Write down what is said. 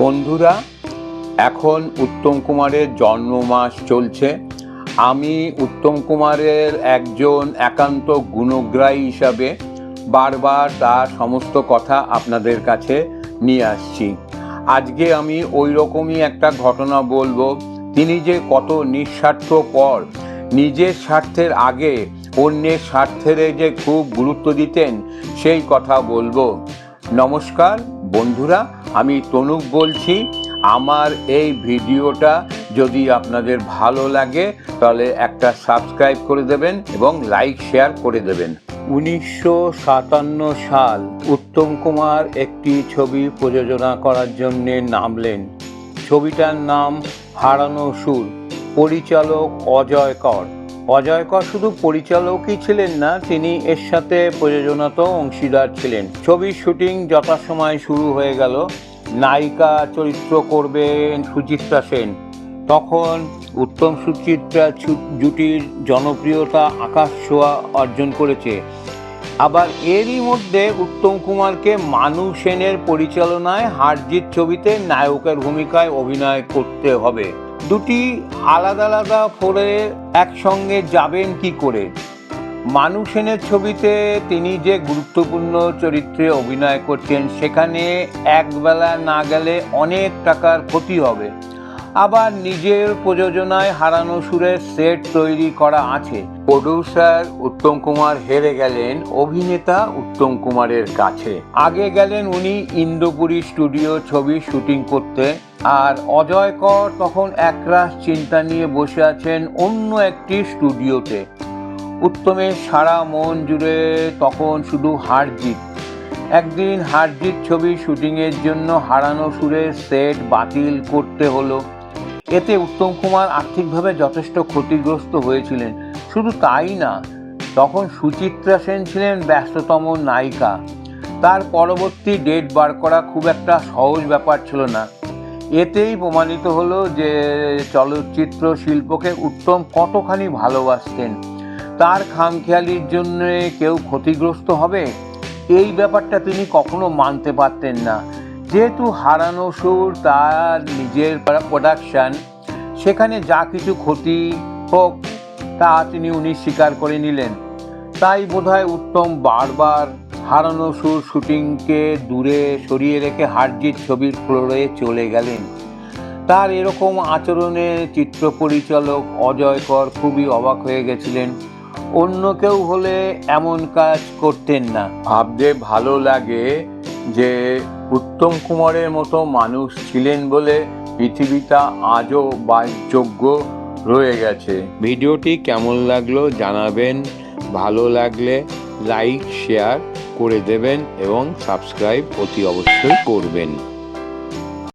বন্ধুরা, এখন উত্তম কুমারের জন্ম মাস চলছে। আমি উত্তম কুমারের একজন একান্ত গুণগ্রাহী হিসাবে বারবার তার সমস্ত কথা আপনাদের কাছে নিয়ে আসছি। আজকে আমি ওই রকমই একটা ঘটনা বলব। তিনি যে কত নিঃস্বার্থ পর, নিজের স্বার্থের আগে অন্যের স্বার্থের যে খুব গুরুত্ব দিতেন, সেই কথা বলব। নমস্কার বন্ধুরা আমি তনুক বলছি, আমার এই ভিডিওটা যদি আপনাদের ভালো লাগে, তাহলে একটা সাবস্ক্রাইব করে দেবেন এবং লাইক, শেয়ার করে দেবেন। উনিশশো সাতান্ন সাল উত্তম কুমার একটি ছবি প্রযোজনা করার জন্যে নামলেন। ছবিটার নাম হারানো সুর। পরিচালক অজয় কর। অজয় কর শুধু পরিচালকই ছিলেন না, তিনি এর সাথে প্রযোজনাতেও অংশীদার ছিলেন। ছবির শুটিং যথাসময় শুরু হয়ে গেল। নায়িকা চরিত্র করবেন সুচিত্রা সেন। তখন উত্তম সুচিত্রা জুটির জনপ্রিয়তা আকাশ ছোঁয়া অর্জন করেছে। আবার এরই মধ্যে উত্তম কুমারকে মানু সেনের পরিচালনায় হারজিত ছবিতে নায়কের ভূমিকায় অভিনয় করতে হবে। দুটি আলাদা আলাদা ফোরে একসঙ্গে যাবেন কি করে? মানুষেনের ছবিতে তিনি যে গুরুত্বপূর্ণ চরিত্রে অভিনয় করছেন, সেখানে একবেলা না গেলে অনেক টাকার ক্ষতি হবে। আবার নিজের প্রযোজনায় হারানো সুরের সেট তৈরি করা আছে। প্রডিউসার উত্তম কুমার হেরে গেলেন অভিনেতা উত্তম কুমারের কাছে। আগে গেলেন উনি ইন্দ্রপুরী স্টুডিও ছবি শুটিং করতে। আর অজয় কর তখন একরাশ চিন্তা নিয়ে বসে আছেন অন্য একটি স্টুডিওতে। উত্তমের সারা মন জুড়ে তখন শুধু হারজিত একদিন হারজিত ছবি শুটিংয়ের জন্য হারানো সুরের সেট বাতিল করতে হলো। এতে উত্তম কুমার আর্থিকভাবে যথেষ্ট ক্ষতিগ্রস্ত হয়েছিলেন। শুধু তাই না, তখন সুচিত্রা সেন ছিলেন ব্যস্ততম নায়িকা। তার পরবর্তী ডেট বার করা খুব একটা সহজ ব্যাপার ছিল না। এতেই প্রমাণিত হলো যে চলচ্চিত্র শিল্পকে উত্তম কতখানি ভালোবাসতেন। তার খামখেয়ালির জন্য কেউ ক্ষতিগ্রস্ত হবে? এই ব্যাপারটা তিনি কখনো মানতে পারতেন না। যেহেতু হারানো সুর, তার নিজের প্রোডাকশান সেখানে যা কিছু ক্ষতি হোক, তা তিনি উনি স্বীকার করে নিলেন। তাই বোধহয় উত্তম বারবার হারানো সুর শুটিংকে দূরে সরিয়ে রেখে হারজিৎ ছবির ফ্লোরে চলে গেলেন। তার এরকম আচরণে চিত্র পরিচালক অজয় কর খুবই অবাক হয়ে গেছিলেন। অন্য কেউ হলে এমন কাজ করতেন না। ভাবতে ভালো লাগে যে উত্তম কুমারের মতো মানুষ ছিলেন বলে পৃথিবীটা আজও বাসযোগ্য রয়ে গেছে। ভিডিওটি কেমন লাগল জানাবেন, ভালো লাগলে লাইক, শেয়ার করে দেবেন এবং সাবস্ক্রাইব অতি অবশ্যই করবেন।